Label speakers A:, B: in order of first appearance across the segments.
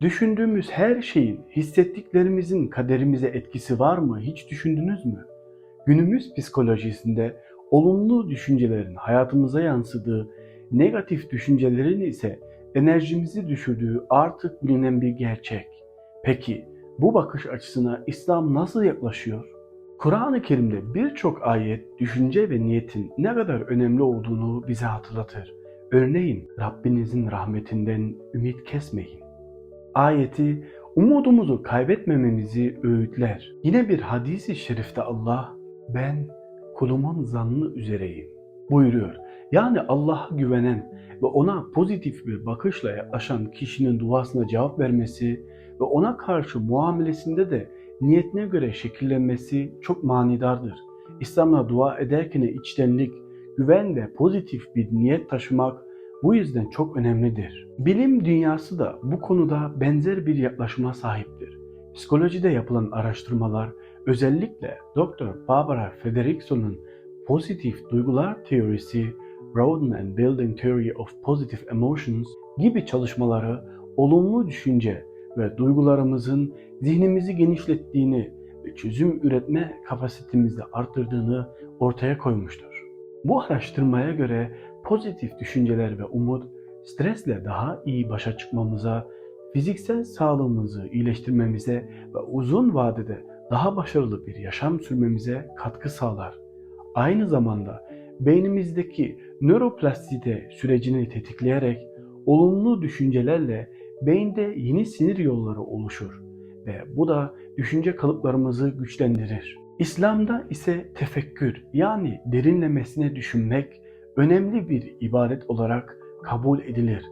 A: Düşündüğümüz her şeyin, hissettiklerimizin kaderimize etkisi var mı hiç düşündünüz mü? Günümüz psikolojisinde olumlu düşüncelerin hayatımıza yansıdığı, negatif düşüncelerin ise enerjimizi düşürdüğü artık bilinen bir gerçek. Peki bu bakış açısına İslam nasıl yaklaşıyor? Kur'an-ı Kerim'de birçok ayet düşünce ve niyetin ne kadar önemli olduğunu bize hatırlatır. Örneğin Rabbinizin rahmetinden ümit kesmeyin. Ayeti umudumuzu kaybetmememizi öğütler. Yine bir hadisi şerifte Allah ben kulumun zannı üzereyim buyuruyor. Yani Allah'a güvenen ve ona pozitif bir bakışla yaklaşan kişinin duasına cevap vermesi ve ona karşı muamelesinde de niyetine göre şekillenmesi çok manidardır. İslam'la dua ederken içtenlik, güven ve pozitif bir niyet taşımak bu yüzden çok önemlidir. Bilim dünyası da bu konuda benzer bir yaklaşıma sahiptir. Psikolojide yapılan araştırmalar özellikle Dr. Barbara Fredrickson'un pozitif duygular teorisi, Roden and Building Theory of Positive Emotions gibi çalışmaları olumlu düşünce ve duygularımızın zihnimizi genişlettiğini ve çözüm üretme kapasitemizi arttırdığını ortaya koymuştur. Bu araştırmaya göre pozitif düşünceler ve umut stresle daha iyi başa çıkmamıza, fiziksel sağlığımızı iyileştirmemize ve uzun vadede daha başarılı bir yaşam sürmemize katkı sağlar. Aynı zamanda beynimizdeki nöroplastisite sürecini tetikleyerek olumlu düşüncelerle beyinde yeni sinir yolları oluşur ve bu da düşünce kalıplarımızı güçlendirir. İslam'da ise tefekkür yani derinlemesine düşünmek önemli bir ibadet olarak kabul edilir.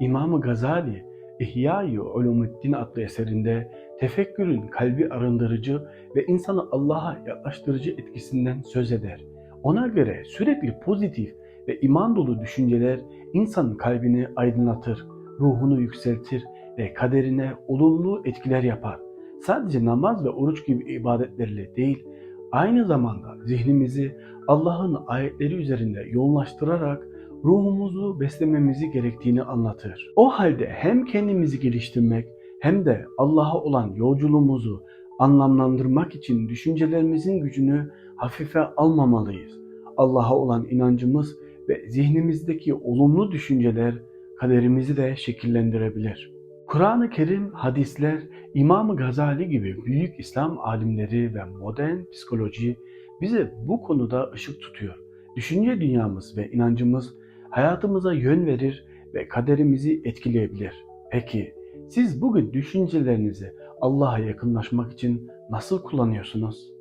A: İmam Gazali İhya-i Ulumuddin adlı eserinde tefekkürün kalbi arındırıcı ve insanı Allah'a yaklaştırıcı etkisinden söz eder. Ona göre sürekli pozitif ve iman dolu düşünceler insanın kalbini aydınlatır, ruhunu yükseltir ve kaderine olumlu etkiler yapar. Sadece namaz ve oruç gibi ibadetlerle değil, aynı zamanda zihnimizi Allah'ın ayetleri üzerinde yoğunlaştırarak ruhumuzu beslememizi gerektiğini anlatır. O halde hem kendimizi geliştirmek hem de Allah'a olan yolculuğumuzu anlamlandırmak için düşüncelerimizin gücünü hafife almamalıyız. Allah'a olan inancımız ve zihnimizdeki olumlu düşünceler kaderimizi de şekillendirebilir. Kur'an-ı Kerim, hadisler, İmam Gazali gibi büyük İslam alimleri ve modern psikoloji bize bu konuda ışık tutuyor. Düşünce dünyamız ve inancımız hayatımıza yön verir ve kaderimizi etkileyebilir. Peki siz bugün düşüncelerinizi Allah'a yakınlaşmak için nasıl kullanıyorsunuz?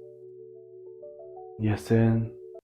A: Ya sen